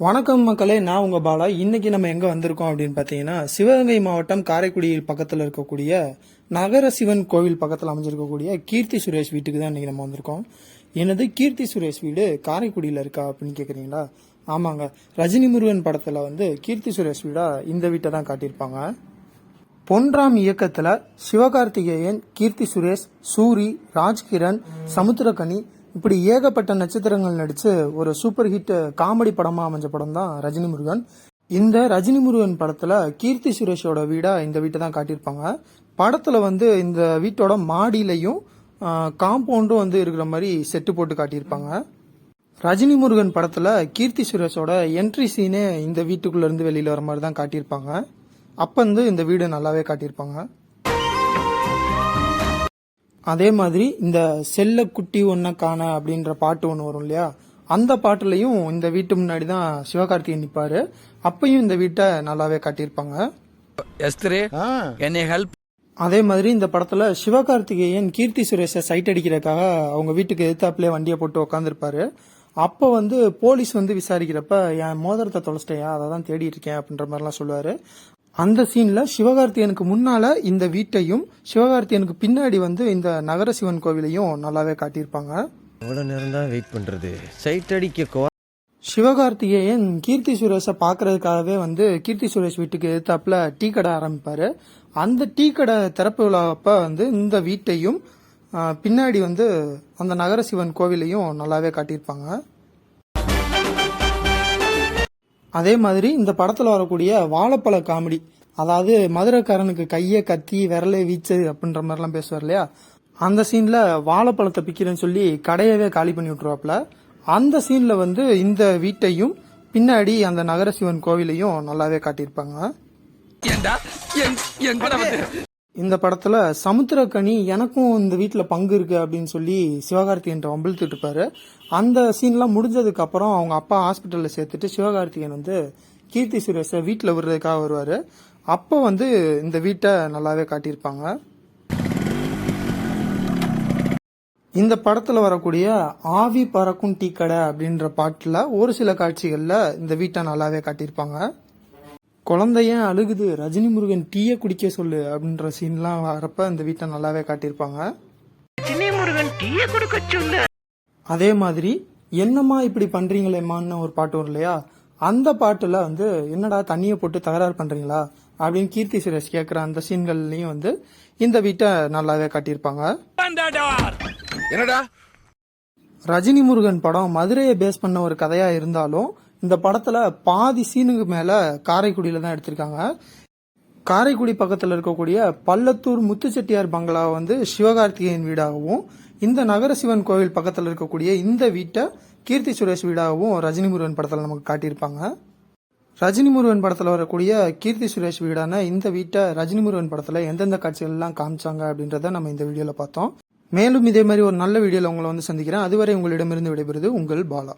வணக்கம் மக்களே நான் உங்க பாலா. இன்னைக்கு நம்ம எங்க வந்திருக்கோம் அப்படின்னு பார்த்தீங்கன்னா சிவகங்கை மாவட்டம் காரைக்குடி பக்கத்தில் இருக்கக்கூடிய நகர சிவன் கோவில் பக்கத்தில் அமைஞ்சிருக்கக்கூடிய கீர்த்தி சுரேஷ் வீட்டுக்கு தான் இன்னைக்கு நம்ம வந்திருக்கோம். எனது கீர்த்தி சுரேஷ் வீடு காரைக்குடியில் இருக்கா அப்படின்னு கேட்குறீங்களா ஆமாங்க. ரஜினி முருகன் படத்தில் வந்து கீர்த்தி சுரேஷ் வீடா இந்த வீட்டை தான் காட்டியிருப்பாங்க. பொன்ராம் இயக்கத்தில் சிவகார்த்திகேயன் கீர்த்தி சுரேஷ் சூரி ராஜ்கிரண் சமுத்திரகனி இப்படி ஏகப்பட்ட நட்சத்திரங்கள் நடித்து ஒரு சூப்பர் ஹிட் காமெடி படமாக அமைஞ்ச படம் தான் ரஜினி முருகன். இந்த ரஜினி முருகன் படத்தில் கீர்த்தி சுரேஷோட வீடாக இந்த வீட்டை தான் காட்டியிருப்பாங்க. படத்தில் வந்து இந்த வீட்டோட மாடியிலையும் காம்பவுண்டும் வந்து இருக்கிற மாதிரி செட்டு போட்டு காட்டியிருப்பாங்க. ரஜினி முருகன் படத்தில் கீர்த்தி சுரேஷோட என்ட்ரி சீனே இந்த வீட்டுக்குள்ளேருந்து வெளியில் வர மாதிரி தான் காட்டியிருப்பாங்க. அப்ப வந்து இந்த வீடு நல்லாவே காட்டியிருப்பாங்க. அதே மாதிரி இந்த செல்ல குட்டி ஒன்ன காண அப்படின்ற பாட்டு ஒன்று வரும் இல்லையா? அந்த பாட்டுலயும் இந்த வீட்டு முன்னாடி தான் சிவகார்த்திகேயன் நிப்பாரு. அப்பயும் இந்த வீட்டை நல்லாவே காட்டியிருப்பாங்க. எஸ்திரே என்னை ஹெல்ப் அதே மாதிரி இந்த படத்துல சிவகார்த்திகேயன் கீர்த்தி சுரேஷை சைட் அடிக்கிறதுக்காக அவங்க வீட்டுக்கு எதிர்த்தாப்புல வண்டியை போட்டு உட்காந்துருப்பாரு அப்போ வந்து போலீஸ் வந்து விசாரிக்கிறப்ப என் மோதிரத்தை தொலைச்சிட்டேயா அதை தான் தேடிட்டு இருக்கேன் அப்படின்ற மாதிரிலாம் சொல்லுவாரு. அந்த சீன்ல சிவகார்த்திகேயனுக்கு முன்னால இந்த வீட்டையும் சிவகார்த்திகேயனுக்கு பின்னாடி வந்து இந்த நகர சிவன் கோவிலையும் நல்லாவே காட்டியிருப்பாங்க. எவ்வளோ நேரம் தான் வெயிட் பண்ணுறது சைட் அடிக்க சிவகார்த்திகேயன் கீர்த்தி சுரேஷை பார்க்கறதுக்காகவே வந்து கீர்த்தி சுரேஷ் வீட்டுக்கு எதிர்த்தாப்புல டீ கடை ஆரம்பிப்பாரு. அந்த டீ கடை திறப்பு விழாவப்ப வந்து இந்த வீட்டையும் பின்னாடி வந்து அந்த நகர சிவன் கோவிலையும் நல்லாவே காட்டியிருப்பாங்க. அதே மாதிரி இந்த படத்துல வரக்கூடிய வாழைப்பழ காமெடி அதாவது மதுரைக்காரனுக்கு கையை கத்தி விரலை வீச்சு அப்படின்ற மாதிரிலாம் பேசுவார் இல்லையா? அந்த சீன்ல வாழைப்பழத்தை பிக்கிறேன்னு சொல்லி கடையவே காலி பண்ணி விட்டுருவாப்ல அந்த சீன்ல வந்து இந்த வீட்டையும் பின்னாடி அந்த நகர சிவன் கோவிலையும் நல்லாவே காட்டியிருப்பாங்க. இந்த படத்துல சமுத்திரக்கனி எனக்கும் இந்த வீட்டுல பங்கு இருக்கு அப்படின்னு சொல்லி சிவகார்த்திகேயன் வம்பிழுத்துட்டு இருப்பாரு. அந்த சீன்லாம் முடிஞ்சதுக்கு அப்புறம் அவங்க அப்பா ஹாஸ்பிட்டல்ல சேர்த்துட்டு சிவகார்த்திகேயன் வந்து கீர்த்தி சுரேஷை வீட்டில் விடுறதுக்காக வருவாரு. அப்போ வந்து இந்த வீட்டை நல்லாவே காட்டியிருப்பாங்க. இந்த படத்துல வரக்கூடிய ஆவி பறக்கும் டீ கடை அப்படின்ற பாட்டுல ஒரு சில காட்சிகள்ல இந்த வீட்டை நல்லாவே காட்டியிருப்பாங்க. குழந்தைய அழுகுது. ரஜினி முருகன் டீயை குடிக்க சொல்லு அப்படின்ற சீன்லாம் வரப்ப இந்த வீட்டை நல்லாவே காட்டியிருப்பாங்க. அதே மாதிரி என்னம்மா இப்படி பண்றீங்களேம்மான்னு ஒரு பாட்டு வரும் இல்லையா? அந்த பாட்டுல வந்து என்னடா தண்ணியை போட்டு தகராறு பண்றீங்களா? அப்படின்னு கீர்த்தி சுரேஷ் கேட்குற அந்த சீன்கள்லயும் வந்து இந்த வீட்டை நல்லாவே காட்டியிருப்பாங்க. என்னடா? ரஜினி முருகன் படம் மதுரையை பேஸ் பண்ண ஒரு கதையா இருந்தாலும் இந்த படத்துல பாதி சீனுக்கு மேல காரைக்குடியில தான் எடுத்திருக்காங்க. காரைக்குடி பக்கத்துல இருக்கக்கூடிய பள்ளத்தூர் முத்துச்செட்டியார் பங்களா வந்து சிவகார்த்திகேயன் வீடாகவும் இந்த நகர சிவன் கோவில் பக்கத்துல இருக்கக்கூடிய இந்த வீட்டை கீர்த்தி சுரேஷ் வீடாகவும் ரஜினி முருகன் படத்துல நமக்கு காட்டியிருப்பாங்க. ரஜினி முருகன் படத்துல வரக்கூடிய கீர்த்தி சுரேஷ் வீடான இந்த வீட்டை ரஜினி முருகன் படத்துல எந்தெந்த காட்சிகள் எல்லாம் காமிச்சாங்க அப்படின்றத நம்ம இந்த வீடியோல பார்த்தோம். மேலும் இதே மாதிரி ஒரு நல்ல வீடியோல உங்களை வந்து சந்திக்கிறேன். அதுவரை உங்களிடமிருந்து விடைபெறுது உங்கள் பாலா.